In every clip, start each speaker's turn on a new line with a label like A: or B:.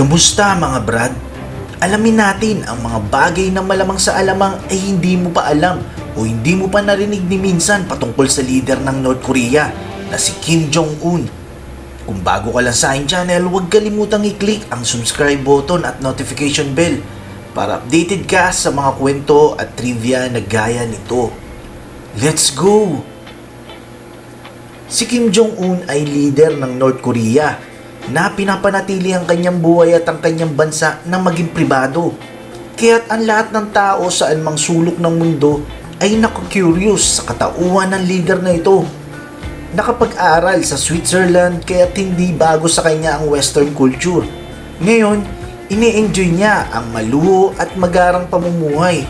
A: Kamusta mga brad? Alamin natin ang mga bagay na malamang sa alamang ay hindi mo pa alam o hindi mo pa narinig ni minsan patungkol sa leader ng North Korea na si Kim Jong-un. Kung bago ka lang sa aking channel, huwag kalimutang i-click ang subscribe button at notification bell para updated ka sa mga kwento at trivia na gaya nito. Let's go! Si Kim Jong-un ay leader ng North Korea na pinapanatili ang kanyang buhay at ang kanyang bansa na maging pribado. Kaya't ang lahat ng tao sa anumang sulok ng mundo ay naku-curious sa katauhan ng leader na ito. Nakapag-aral sa Switzerland kaya't hindi bago sa kanya ang western culture. Ngayon, ini-enjoy niya ang maluho at magarang pamumuhay.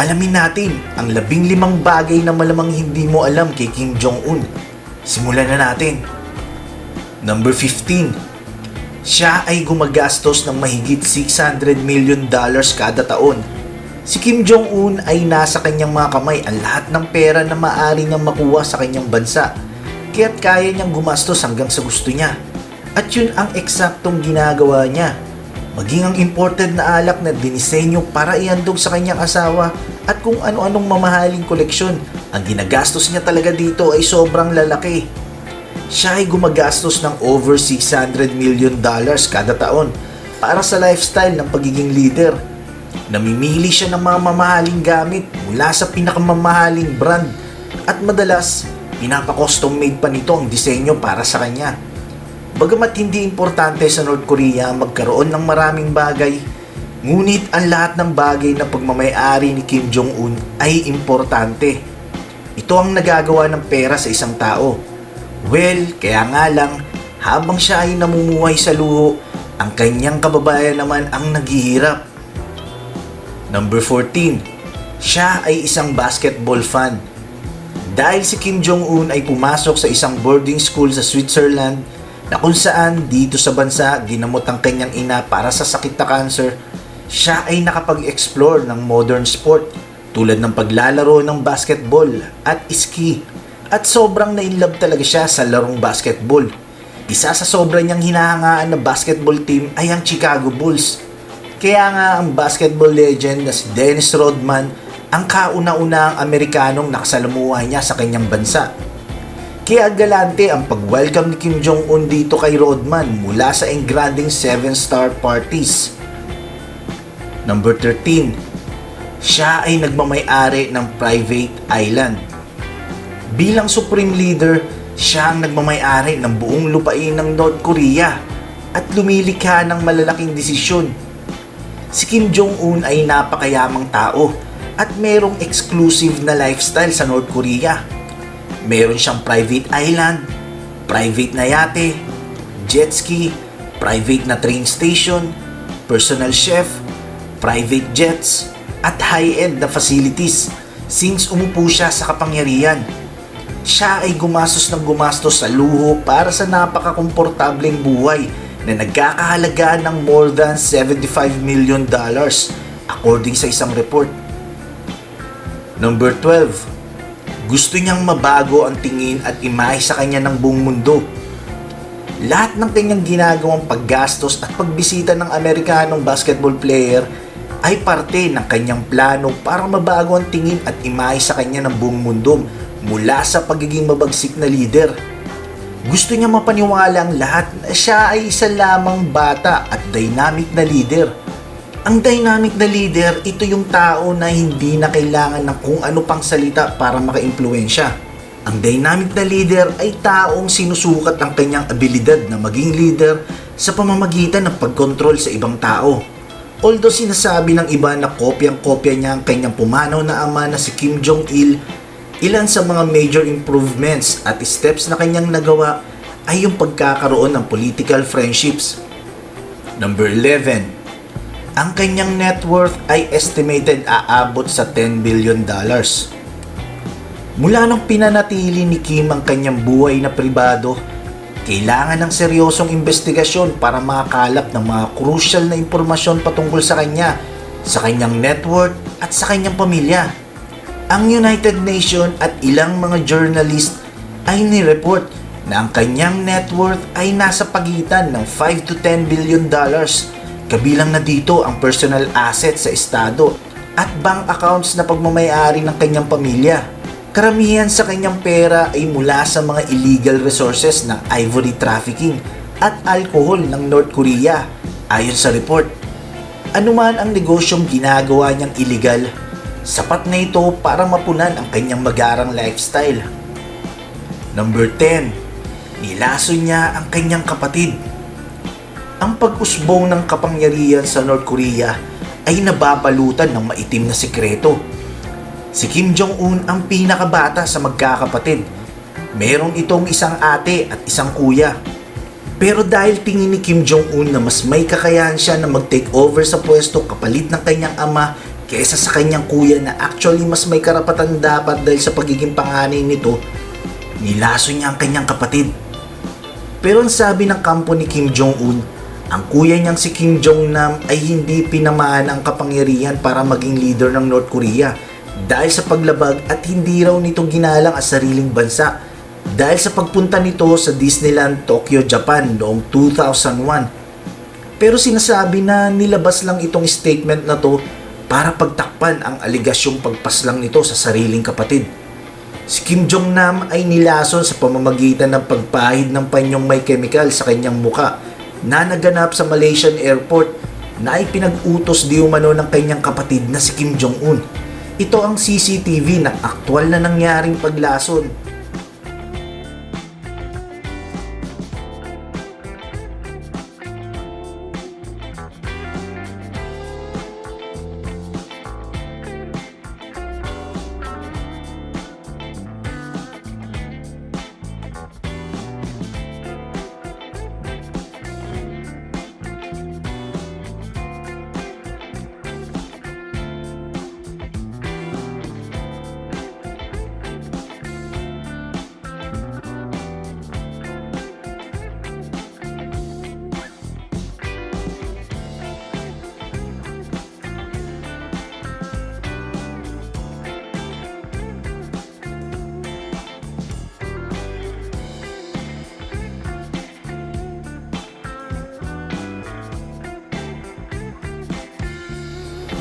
A: Alamin natin ang labing limang bagay na malamang hindi mo alam kay Kim Jong-un. Simulan na natin. Number 15. Siya ay gumagastos ng mahigit 600 million dollars kada taon. Si Kim Jong-un ay nasa kanyang mga kamay ang lahat ng pera na maaari niyang makuha sa kanyang bansa. Kaya't kaya niyang gumastos hanggang sa gusto niya. At yun ang eksaktong ginagawa niya. Maging ang imported na alak na dinisenyo para ihandog sa kanyang asawa at kung ano-anong mamahaling koleksyon. Ang ginagastos niya talaga dito ay sobrang lalaki. Siya ay gumagastos ng over 600 million dollars kada taon para sa lifestyle ng pagiging leader. Namimili siya ng mga mamahaling gamit mula sa pinakamamahaling brand at madalas pinapa-custom made pa nito ang disenyo para sa kanya. Bagamat hindi importante sa North Korea magkaroon ng maraming bagay, ngunit ang lahat ng bagay na pagmamayari ni Kim Jong-un ay importante. Ito ang nagagawa ng pera sa isang tao. Well, kaya nga lang, habang siya ay namumuhay sa luho, ang kanyang kababayan naman ang naghihirap. Number 14. Siya ay isang basketball fan. Dahil si Kim Jong-un ay pumasok sa isang boarding school sa Switzerland na kung saan dito sa bansa ginamot ang kanyang ina para sa sakit na cancer, siya ay nakapag-explore ng modern sport tulad ng paglalaro ng basketball at ski. At sobrang na-inlove talaga siya sa larong basketball. Isa sa sobrang niyang hinahangaan na basketball team ay ang Chicago Bulls. Kaya nga ang basketball legend na si Dennis Rodman ang kauna-una ang Amerikanong nakasalamuhay niya sa kanyang bansa. Kaya galante ang pag-welcome ni Kim Jong-un dito kay Rodman mula sa engranding 7-star parties. Number 13. Siya ay nagmamay-ari ng private island. Bilang supreme leader, siya ang nagmamay-ari ng buong lupain ng North Korea at lumilikha ng malalaking desisyon. Si Kim Jong-un ay napakayamang tao at merong exclusive na lifestyle sa North Korea. Meron siyang private island, private na yate, jet ski, private na train station, personal chef, private jets, at high-end na facilities since umupo siya sa kapangyarihan. Siya ay gumastos ng gumastos sa luho para sa napakakomportableng buhay na nagkakahalaga ng more than 75 million dollars according sa isang report. Number 12. Gusto niyang mabago ang tingin at imahe sa kanya ng buong mundo. Lahat ng kanyang ginagawang paggastos at pagbisita ng Amerikanong basketball player ay parte ng kanyang plano para mabago ang tingin at imahe sa kanya ng buong mundo mula sa pagiging mabagsik na leader. Gusto niya mapaniwala ang lahat na siya ay isa lamang bata at dynamic na leader. Ang dynamic na leader, ito yung tao na hindi na kailangan ng kung ano pang salita para makaimpluensya. Ang dynamic na leader ay taong sinusukat ang kanyang abilidad na maging leader sa pamamagitan ng pagkontrol sa ibang tao. Although sinasabi ng iba na kopyang-kopya niya ang kanyang pumanaw na ama na si Kim Jong-il, ilan sa mga major improvements at steps na kanyang nagawa ay yung pagkakaroon ng political friendships. Number 11. Ang kanyang net worth ay estimated aabot sa 10 billion dollars. Mula nung pinanatili ni Kim ang kanyang buhay na pribado, kailangan ng seryosong investigasyon para makakalap ng mga crucial na impormasyon patungkol sa kanya, sa kanyang net worth at sa kanyang pamilya. Ang United Nations at ilang mga journalist ay nireport na ang kanyang net worth ay nasa pagitan ng 5 to 10 billion dollars. Kabilang na dito ang personal assets sa estado at bank accounts na pagmamayari ng kanyang pamilya. Karamihan sa kanyang pera ay mula sa mga illegal resources ng ivory trafficking at alcohol ng North Korea ayon sa report. Anuman ang negosyong ginagawa niyang illegal, sapat na ito para mapunan ang kanyang magarang lifestyle. Number 10. Nilaso niya ang kanyang kapatid. Ang pag-usbong ng kapangyarihan sa North Korea ay nababalutan ng maitim na sikreto. Si Kim Jong-un ang pinakabata sa magkakapatid. Meron itong isang ate at isang kuya. Pero dahil tingin ni Kim Jong-un na mas may kakayahan siya na mag-take over sa pwesto kapalit ng kanyang ama kaysa sa kanyang kuya na actually mas may karapatan dapat dahil sa pagiging panganay nito, nilaso niya ang kanyang kapatid. Pero ang sabi ng kampo ni Kim Jong-un, ang kuya niyang si Kim Jong-nam ay hindi pinamaan ang kapangyarihan para maging leader ng North Korea dahil sa paglabag at hindi raw nito ginalang ang sariling bansa dahil sa pagpunta nito sa Disneyland Tokyo, Japan noong 2001. Pero sinasabi na nilabas lang itong statement na to para pagtakpan ang aligasyong pagpaslang nito sa sariling kapatid. Si Kim Jong-nam ay nilason sa pamamagitan ng pagpahid ng panyong may chemical sa kanyang muka na naganap sa Malaysian airport na ay pinag-utos di umano ng kanyang kapatid na si Kim Jong-un. Ito ang CCTV ng aktwal na nangyaring paglason.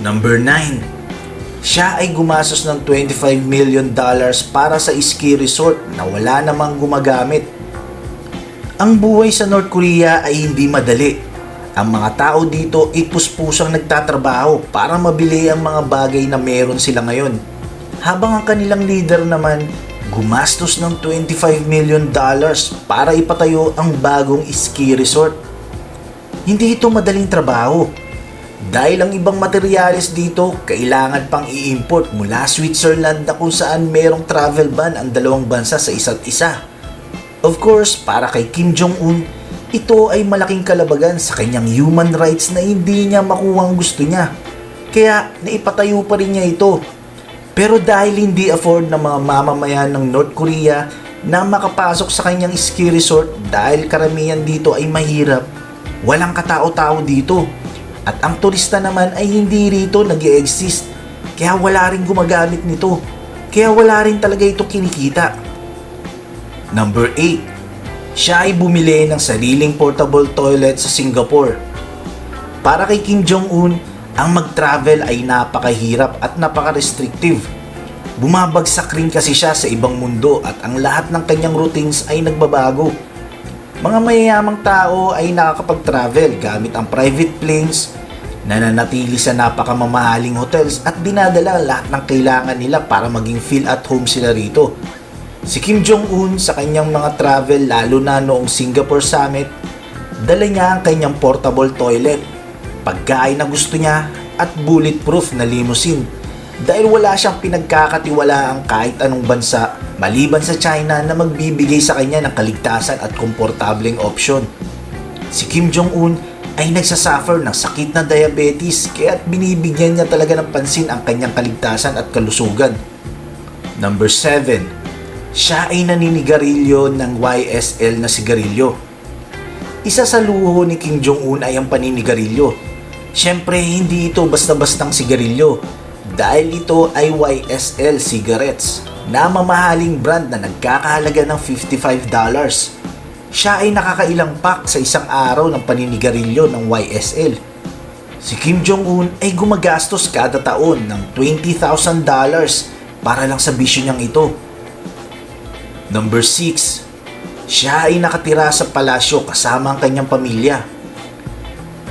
A: Number 9. Siya ay gumastos ng 25 million dollars para sa ski resort na wala namang gumagamit. Ang buhay sa North Korea ay hindi madali. Ang mga tao dito ay puspusang nagtatrabaho para mabili ang mga bagay na meron sila ngayon. Habang ang kanilang leader naman gumastos ng 25 million dollars para ipatayo ang bagong ski resort. Hindi ito madaling trabaho dahil ang ibang materyales dito, kailangan pang i-import mula Switzerland na kung saan merong travel ban ang dalawang bansa sa isa't isa. Of course, para kay Kim Jong-un, ito ay malaking kalabagan sa kanyang human rights na hindi niya makuha ang gusto niya. Kaya naipatayo pa rin niya ito. Pero dahil hindi afford ng mga mamamayan ng North Korea na makapasok sa kanyang ski resort dahil karamihan dito ay mahirap, walang katao-tao dito at ang turista naman ay hindi rito nag exist Kaya wala rin gumagamit nito. Kaya wala rin talaga ito kinikita. Number 8. Siya ay bumili ng sariling portable toilet sa Singapore. Para kay Kim Jong-un, ang mag-travel ay napakahirap at napaka-restrictive. Bumabagsak rin kasi siya sa ibang mundo at ang lahat ng kanyang routines ay nagbabago. Mga mayayamang tao ay nakakapag-travel gamit ang private planes, nananatili sa napakamamahaling hotels at dinadala lahat ng kailangan nila para maging feel at home sila rito. Si Kim Jong-un sa kanyang mga travel lalo na noong Singapore Summit, dala niya ang kanyang portable toilet, pagkain na gusto niya at bulletproof na limousine dahil wala siyang pinagkakatiwalaang kahit anong bansa maliban sa China na magbibigay sa kanya ng kaligtasan at komportableng opsyon. Si Kim Jong-un ay nagsasuffer ng sakit na diabetes kaya binibigyan niya talaga ng pansin ang kanyang kaligtasan at kalusugan. Number 7. Siya ay naninigarilyo ng YSL na sigarilyo. Isa sa luho ni Kim Jong-un ay ang paninigarilyo. Siyempre, hindi ito basta-bastang sigarilyo dahil ito ay YSL cigarettes na mamahaling brand na nagkakahalaga ng $55. Siya ay nakakailang pack sa isang araw ng paninigarilyo ng YSL. Si Kim Jong-un ay gumagastos kada taon ng $20,000 para lang sa bisyo niyang ito. Number 6. Siya ay nakatira sa palasyo kasama ang kanyang pamilya.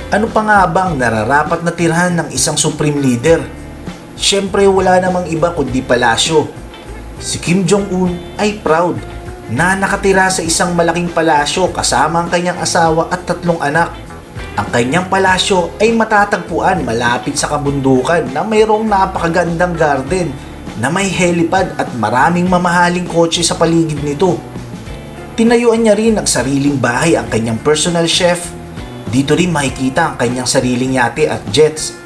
A: Ano pa nga bang nararapat na tirhan ng isang supreme leader? Siyempre wala namang iba kundi palasyo. Si Kim Jong-un ay proud na nakatira sa isang malaking palasyo kasama ang kanyang asawa at tatlong anak. Ang kanyang palasyo ay matatagpuan malapit sa kabundukan na mayroong napakagandang garden na may helipad at maraming mamahaling kotse sa paligid nito. Tinayuan niya rin ang sariling bahay ang kanyang personal chef. Dito rin makikita ang kanyang sariling yate at jets.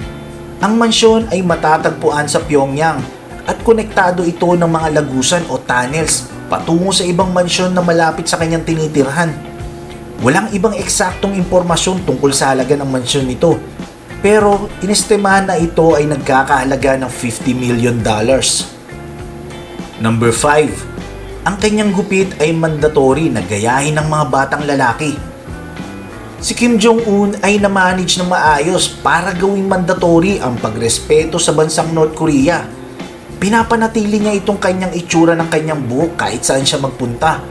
A: Ang mansyon ay matatagpuan sa Pyongyang at konektado ito ng mga lagusan o tunnels patungo sa ibang mansyon na malapit sa kanyang tinitirhan. Walang ibang eksaktong impormasyon tungkol sa halaga ng mansyon nito. Pero inestimahan na ito ay nagkakahalaga ng 50 million dollars. Number 5. Ang kanyang gupit ay mandatory na gayahin ng mga batang lalaki. Si Kim Jong-un ay na-manage ng maayos para gawing mandatory ang pagrespeto sa bansang North Korea. Pinapanatili niya itong kanyang itsura ng kanyang buhok kahit saan siya magpunta.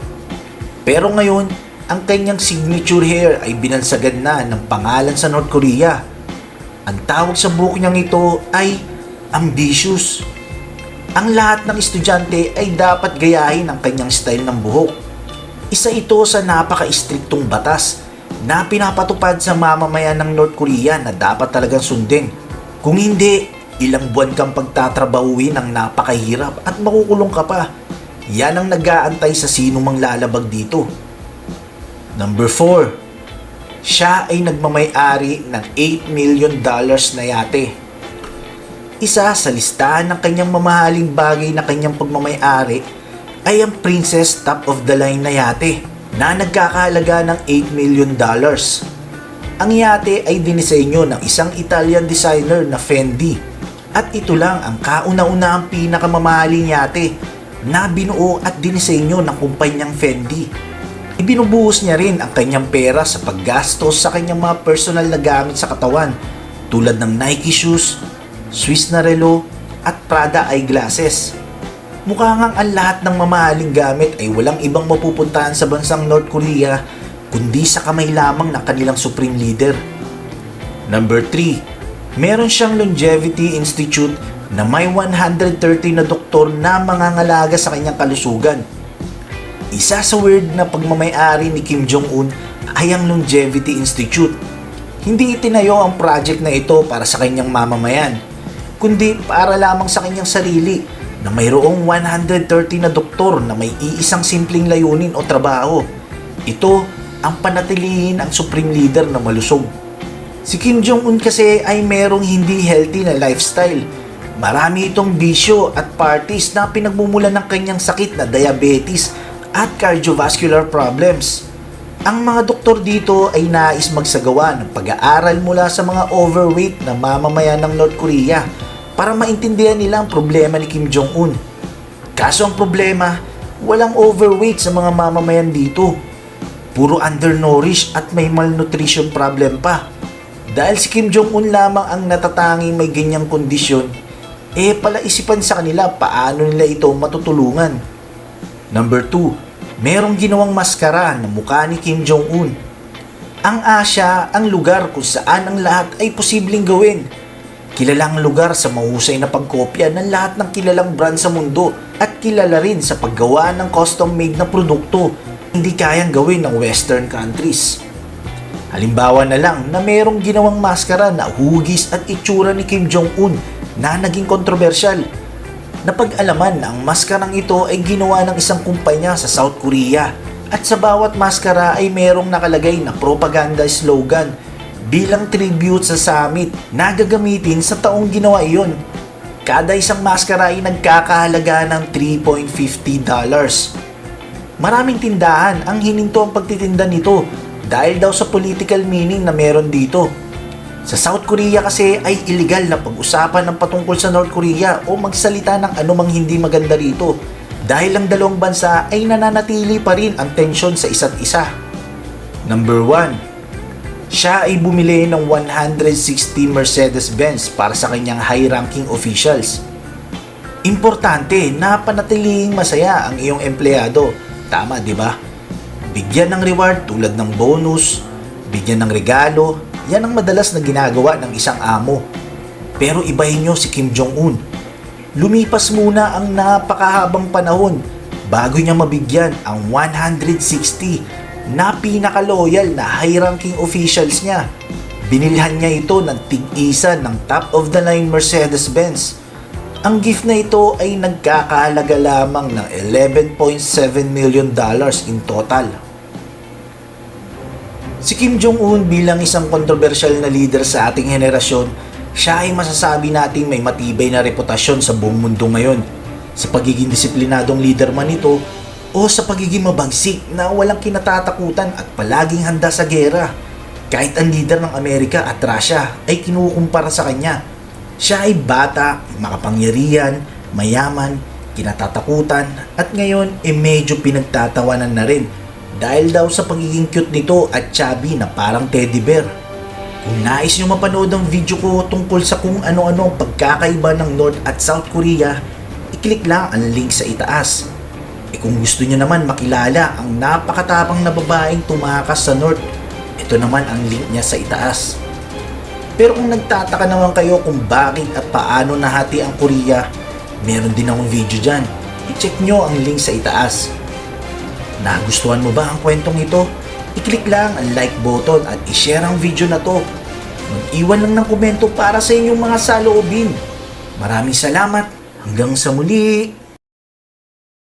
A: Pero ngayon, ang kanyang signature hair ay binansagan na ng pangalan sa North Korea. Ang tawag sa buhok niyang ito ay ambitious. Ang lahat ng estudyante ay dapat gayahin ang kanyang style ng buhok. Isa ito sa napaka-istriktong batas na pinapatupad sa mamamayan ng North Korea na dapat talagang sundin. Kung hindi, ilang buwan kang pagtatrabahuin ng napakahirap at makukulong ka pa. Yan ang nag-aantay sa sino mang lalabag dito. Number 4. Siya ay nagmamay-ari ng 8 million dollars na yate. Isa sa listahan ng kanyang mamahaling bagay na kanyang pagmamay-ari ay ang Princess Top of the Line na yate na nagkakahalaga ng 8 million dollars. Ang yate ay dinisenyo ng isang Italian designer na Fendi at ito lang ang kauna-unahang pinakamamahaling yate na binuo at dinisenyo ng kumpanyang Fendi. Ibinubuhos niya rin ang kanyang pera sa paggastos sa kanyang mga personal na gamit sa katawan tulad ng Nike shoes, Swiss na relo at Prada eyeglasses. Mukha ngang ang lahat ng mamahaling gamit ay walang ibang mapupuntahan sa bansang North Korea kundi sa kamay lamang ng kanilang supreme leader. Number 3. Meron siyang Longevity Institute na may 130 na doktor na mangangalaga sa kanyang kalusugan. Isa sa weird na pagmamayari ni Kim Jong-un ay ang Longevity Institute. Hindi itinayo ang project na ito para sa kanyang mamamayan, kundi para lamang sa kanyang sarili na mayroong 130 na doktor na may iisang simpleng layunin o trabaho. Ito ang panatilihin ang supreme leader na malusog. Si Kim Jong-un kasi ay merong hindi healthy na lifestyle. Marami itong bisyo at parties na pinagmumulan ng kanyang sakit na diabetes at cardiovascular problems. Ang mga doktor dito ay nais magsagawa ng pag-aaral mula sa mga overweight na mamamayan ng North Korea para maintindihan nila ang problema ni Kim Jong-un. Kaso ang problema, walang overweight sa mga mamamayan dito. Puro undernourished at may malnutrition problem pa. Dahil si Kim Jong-un lamang ang natatanging may ganyang kondisyon, eh palaisipan sa kanila paano nila ito matutulungan. Number 2, merong ginawang maskara na mukha ni Kim Jong-un. Ang Asya ang lugar kung saan ang lahat ay posibleng gawin. Kilalang lugar sa mahusay na pagkopya ng lahat ng kilalang brand sa mundo at kilala rin sa paggawa ng custom-made na produkto hindi kayang gawin ng western countries. Halimbawa na lang na merong ginawang maskara na hugis at itsura ni Kim Jong-un na naging kontrobersyal. Napag-alaman na ang maskarang ito ay ginawa ng isang kumpanya sa South Korea at sa bawat maskara ay merong nakalagay na propaganda slogan bilang tribute sa summit na gagamitin sa taong ginawa iyon. Kada isang maskara ay nagkakahalaga ng 3.50 dollars. Maraming tindahan ang hininto ang pagtitinda nito dahil daw sa political meaning na meron dito. Sa South Korea kasi ay illegal na pag-usapan ng patungkol sa North Korea o magsalita ng anumang hindi maganda rito. Dahil ang dalawang bansa ay nananatili pa rin ang tensyon sa isa't isa. Number 1. Siya ay bumili ng 160 Mercedes-Benz para sa kanyang high-ranking officials. Importante na panatiling masaya ang iyong empleyado. Tama, di ba? Bigyan ng reward tulad ng bonus, bigyan ng regalo, yan ang madalas na ginagawa ng isang amo. Pero ibahin nyo si Kim Jong-un. Lumipas muna ang napakahabang panahon bago niya mabigyan ang 160 na pinaka-loyal na high-ranking officials niya. Binilhan niya ito ng tig-isa ng top-of-the-line Mercedes-Benz. Ang gift na ito ay nagkakahalaga lamang ng 11.7 million dollars in total. Si Kim Jong-un bilang isang kontrobersyal na leader sa ating henerasyon, siya ay masasabi nating may matibay na reputasyon sa buong mundo ngayon. Sa pagiging disiplinadong leader man ito o sa pagiging mabagsik na walang kinatatakutan at palaging handa sa gera. Kahit ang leader ng Amerika at Russia ay kinukumpara sa kanya. Siya ay bata, makapangyarihan, mayaman, kinatatakutan at ngayon e medyo pinagtatawanan na rin dahil daw sa pagiging cute nito at chubby na parang teddy bear. Kung nais nyo mapanood ang video ko tungkol sa kung ano-ano ang pagkakaiba ng North at South Korea, i-click lang ang link sa itaas. E kung gusto nyo naman makilala ang napakatapang na babaeng tumakas sa North, ito naman ang link niya sa itaas. Pero kung nagtataka naman kayo kung bakit at paano nahati ang Korea, meron din akong video dyan. I-check nyo ang link sa itaas. Nagustuhan mo ba ang kwentong ito? I-click lang ang like button at i-share ang video na to. Mag-iwan lang ng komento para sa inyong mga saloobin. Maraming salamat. Hanggang sa muli.